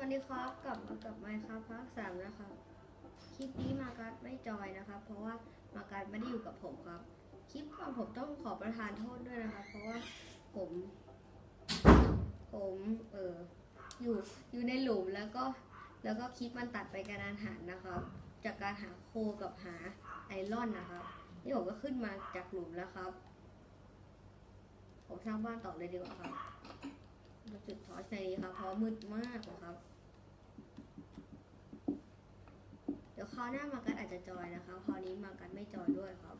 วัสดีครับกลับมากับไมค์ครับภาคสามนะครับคลิปนี้มาการ์ดไม่จอยนะครับ เพราะว่ามาการ์ดไม่ได้อยู่กับผมครับ คลิปก่อนผมต้องขอประทานโทษด้วยนะครับ เพราะว่าผม ผมเอออยู่อยู่ในหลุมแล้วก็แล้วก็คลิปมันตัดไปกระดานหันนะครับ จากการหาโคกับหาไอรอนนะครับนี่ผมก็ขึ้นมาจากหลุมแล้วครับ ผมสร้างบ้านต่อเลยดีกว่าครับ มาจุดทอร์ชในนี้ครับเพราะมืดมากนะครับ เดี๋ยวคราวหน้ามากันอาจจะจอยนะคะคราวนี้มากันไม่จอยด้วยครับ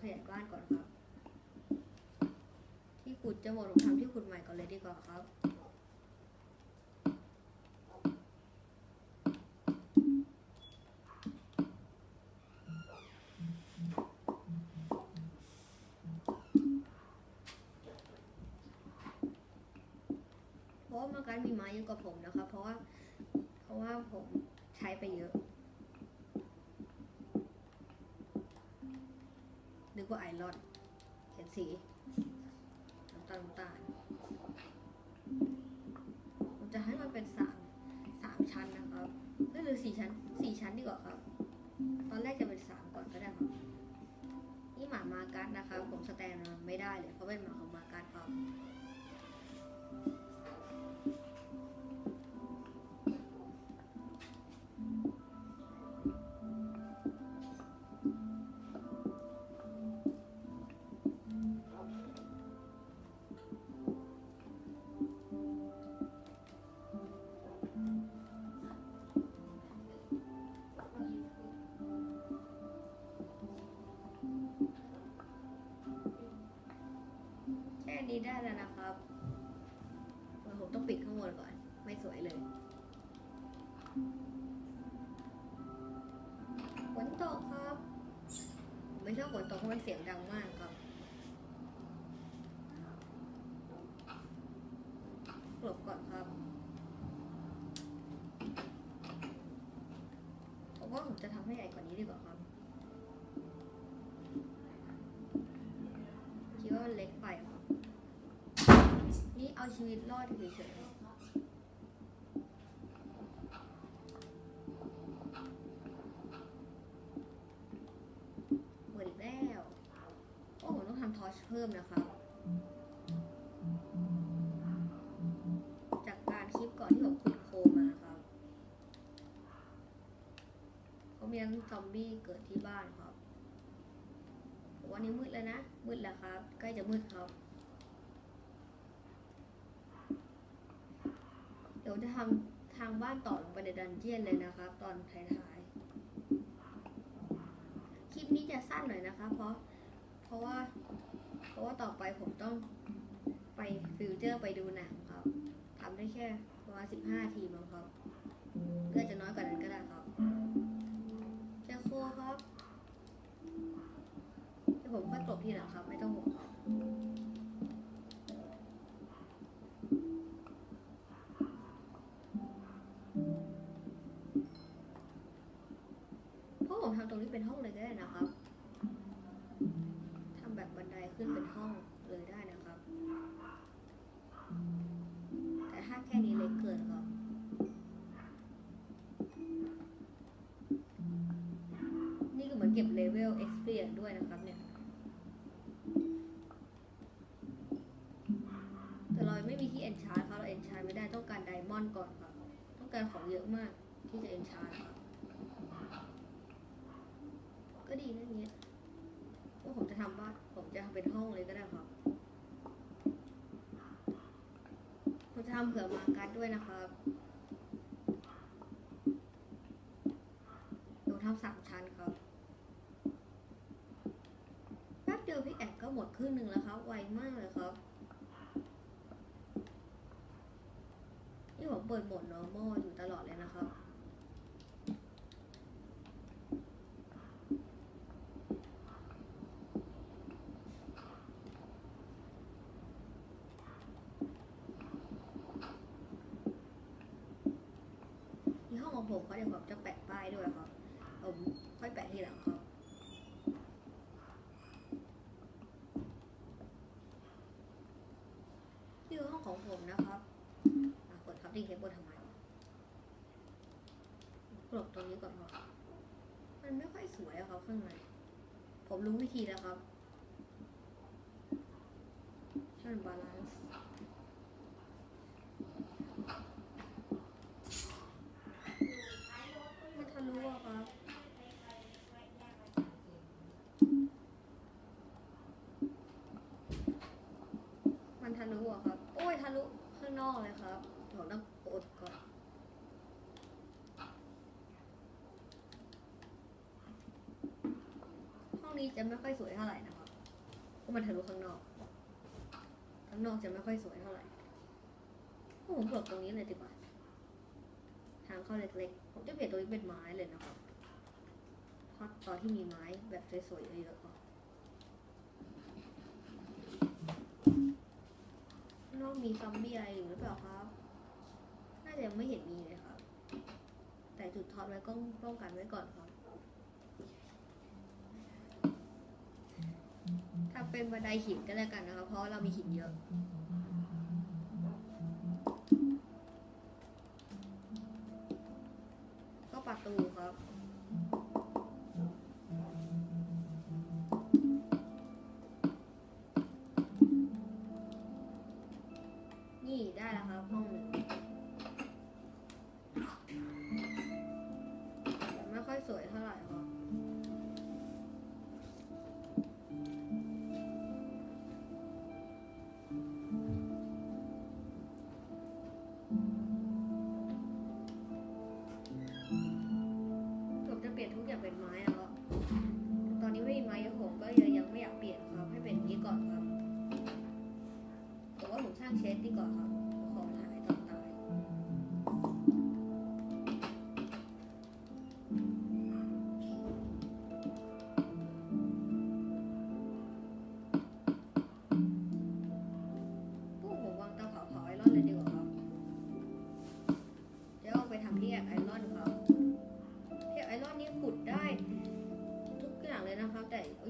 ขยายบ้านก่อนครับ ที่ขุดจะหมดผมทำที่ขุดใหม่ก่อนเลยดีกว่าครับ เพราะว่ามากันมีไม้เยอะกว่าผมนะคะเพราะว่า เพราะว่าผมใช้ไปเยอะนึกว่าไอรอนเห็นสีน้ำตาลน้ำตาลผมจะให้มันเป็นสามสามชั้นนะครับหรือสี่ชั้นสี่ชั้นดีกว่าครับ ตอนแรกจะเป็นสามก่อนก็ได้ครับ นี่หมามาการ์ดนะครับ ผมสแตนไม่ได้เลยเพราะเป็นหมาของมากา สียงดังมากครับหลบก่อนครับผมว่าผมจะทำให้ใหญ่กว่านี้ดีกว่าครับคิดว่าเล็กไปครับ นี่เอาชีวิตรอดเฉยๆครับเปิดอีกแล้ว โอ้ผมต้อง ทอชเพิ่มนะครับ จากการคลิปก่อนที่ผมขุดโคมาครับเขามียังซอมบี้เกิดที่บ้านครับวันนี้มืดแล้วนะ มืดแล้วครับ ใกล้จะมืดครับ เดี๋ยวจะทำทางบ้านต่อลงไปในดันเจียนเลยนะครับ ตอนท้ายๆ คลิปนี้จะสั้นหน่อยนะคะ เพราะ เพราะว่า ราะว่าต่อไปผมต้องไปฟิวเจอร์ไปดูหนังครับทำได้แค่ประมาณ15ทีมั้งครับเพื่อจะน้อยกว่านั้นก็ได้ครับจ้าโคครับเดี๋ยวผมค่อยกลบทีหลังครับ ไม่ต้องห่วงครับเพราะผมทำตรงนี้เป็นห้องเลยก็ได้นะครับ ก็เก็บเลเวล experience ด้วยนะครับเนี่ย แต่เราไม่มีที่ enchant ครับเรา enchant ไม่ได้ต้องการไดมอนด์ก่อนครับ ต้องการของเยอะมากที่จะ enchant ครับ ก็ดีนะเงี้ยว่าผมจะทำบ้านผมจะทำเป็นห้องเลยก็ได้ครับ ผมจะทำเผื่อมาการ์ดด้วยนะครับเดี๋ยวทำสามชั้นครับ แป๊บเดียวพี่แอ ก็หมดครึ่งหนึ่งแล้วครับ ไวมากเลยครับ นี่ผมเปิดโหมด normal อยู่ตลอดเลยนะครับที่ห้องของผมเขาเดี๋ยวผมจะแปะป้ายด้วยครับ ผมค่อยแปะทีหลังครับ อะกดค รับดิ้งเคเบิลทำไมวะกดตรงนี้ก่อนครับมันไม่ค่อยสวยอะครับข้างใน ผมรู้วิธีแล้วครับให้มันบาลานซ์มันทะลุอะครับมันทะลุอะครับ โอ้ยทะลุข้างนอกเลยครับ เดี๋ยวต้อดก่อนห้องนี้จะไม่ค่อยสวยเท่าไหร่นะครับเพราะมันทะลุข้างนอก ข้างนอกจะไม่ค่อยสวยเท่าไหร่ผมเปิดตรงนี้เลยดีกว่า ทางเข้าเล็กๆ ผมจะเปลี่ยนตรงนี้เป็นไม้เลยนะครับเพราะตอนที่มีไม้แบบสวยๆเยอะๆก่อนข้างนอกมีซอมบี้อะไรอยู่หรือเปล่าครับ จะยังไม่เห็นมีเลยครับ แต่จุดท็อปไว้ก็ป้องกันไว้ก่อนครับทำเป็นบันไดหินก็แล้วกันนะคะเพราะเรามีหินเยอะก็ประตูครับนี่ได้แล้วครับห้องหนึ่ง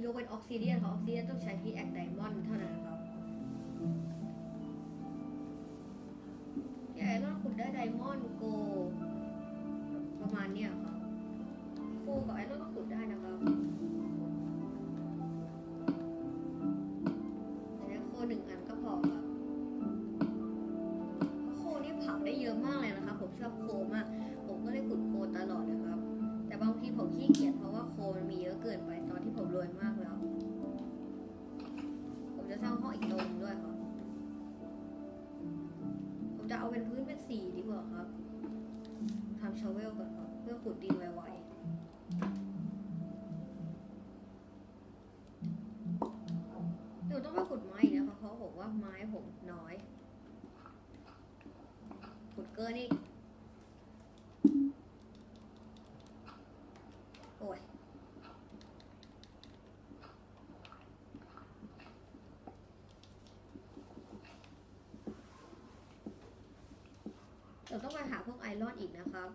ยกเว้นออกซิเดียนครับออกซิเดียนต้องใช้พีแอกไดมอนด์เท่านั้นครับที่ไอรอนขุดได้ไดมอนด์โก ประมาณเนี้ยครับฟูกับไอรอนก็ขุดได้นะครั ชาเวลก่อนครับเพื่อขุดดินไวๆเดี๋ยวต้องไปขุดไม้อีกนะคะเพราะผมว่าไม้ผมน้อย ขุดเกินอีกโอ้ยเราต้องไปหาพวกไอรอนอีกนะครับ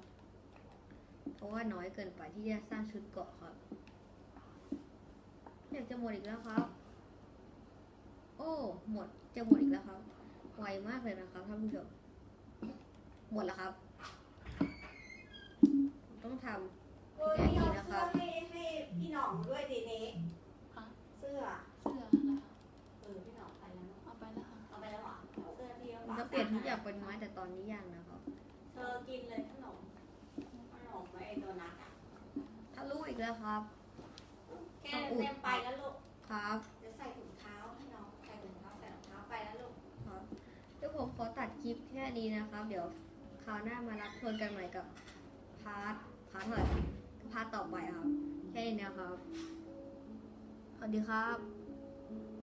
เพราะว่าน้อยเกินไปที่จะสร้างชุดเกราะครับ อยากจะหมดอีกแล้วครับ โอ้ หมดจะหมดอีกแล้วครับ ไวมากเลยนะครับท่านผู้ชม หมดแล้วครับ ต้องทเออนี่เอาเสื้อให้ให้ อีกแล้วครับ แค่เต็มไปแล้วลูกครับเดี๋ยวใส่ถุงเท้าให้น้องใส่ถุงเท้าใส่รองเท้าไปแล้วลูกครับเดี๋ยวผมขอตัดคลิปแค่นี้นะครับ เดี๋ยวคราวหน้ามารับชวนกันใหม่กับพาร์ทพาร์ทเท่าไหร่ครับพาร์ทต่อไปครับแค่นี้นะครับสวัสดีครับ